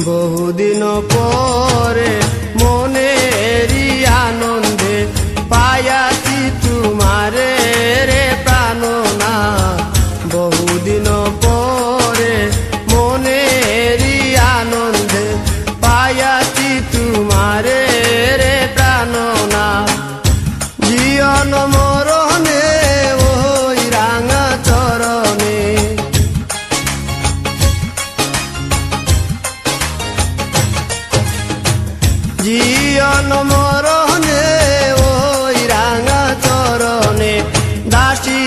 বহুদিন পরে মনেরই জীবন মরণে ওই রাঙা চরণে দাসী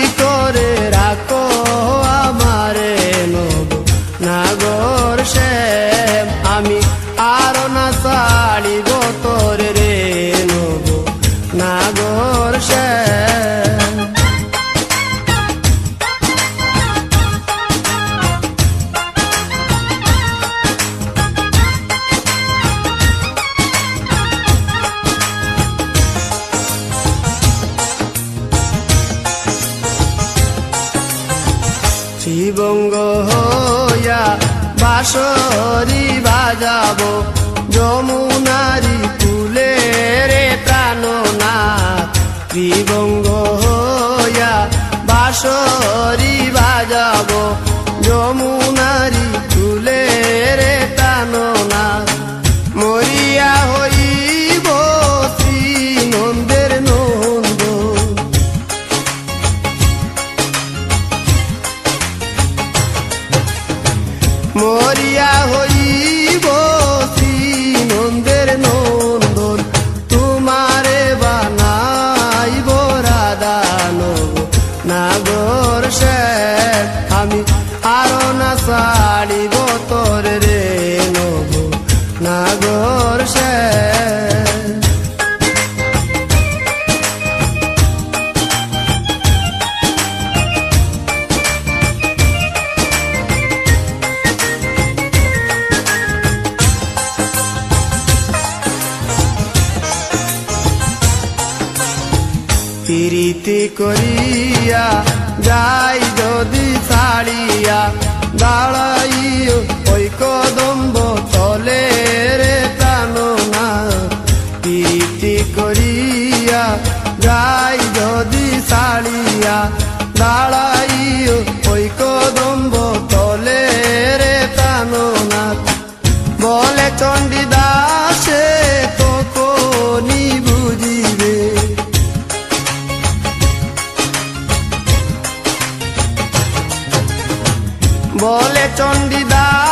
শিবঙ্গ হইয়া বাসরি বাজাবো। যমুনারি ফুলে রে প্রাণনাথ। শিবঙ্গ হইয়া বাসরি বাজাবো। মরিয়া হইব প্রীতি করিয়া যাই যদি ছাড়িয়া দাঁড়াইও ওই কদম্ব তলে রে প্রাণনা প্রীতি করিয়া যাই যদি ছাড়িয়া দাঁড়াইও বলে চন্ডিদা